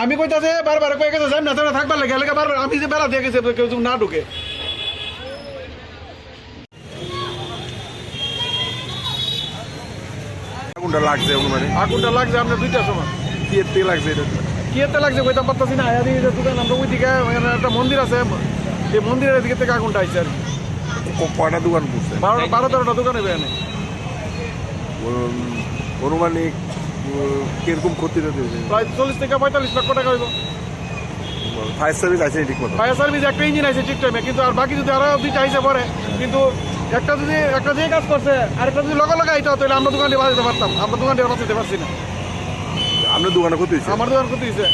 আমি কইতাছে বারবার কয়ে গেছে যাই না তোরা থাকবার লাগে এলাকা বারবার আমি যে বেড়া দিয়ে গেছে কেউ না ঢুকে। আগুনটা লাগছে অনুমানে। আগুনটা লাগছে আপনার দুইটার সময় থেকে লাগছে এটা? কি এতে লাগছে কইতাম পারতাছি না আয়া দিয়ে দোকান আমরা ওই দিকে একটা মন্দির আছে সেই মন্দিরের দিকে থেকে আগুনটা আইছে আর কয়টা দোকান করছে? বারো বারো তেরোটা দোকানে বেয়ানে উম, অনুমানিক কীরকম ক্ষতি হয়েছে প্রায় চল্লিশ থেকে পঁয়তাল্লিশ লক্ষ টাকা হইব। ফায়ার সার্ভিস আছে ঠিক মতো। ফায়ার সার্ভিস একটা ইঞ্জিন আছে ঠিক টাইমে কিন্তু আর বাকি যদি আরও দুইটা চাইছে পরে কিন্তু একটা যদি একটা যে কাজ করছে আর একটা যদি লগে লগে এটা তাহলে আমরা দোকানটি বাঁচাতে পারতাম। আমরা দোকানটি বাঁচাতে পারছি না। আপনার দোকানে ক্ষতি হয়েছে? আমার দোকান ক্ষতি হয়েছে।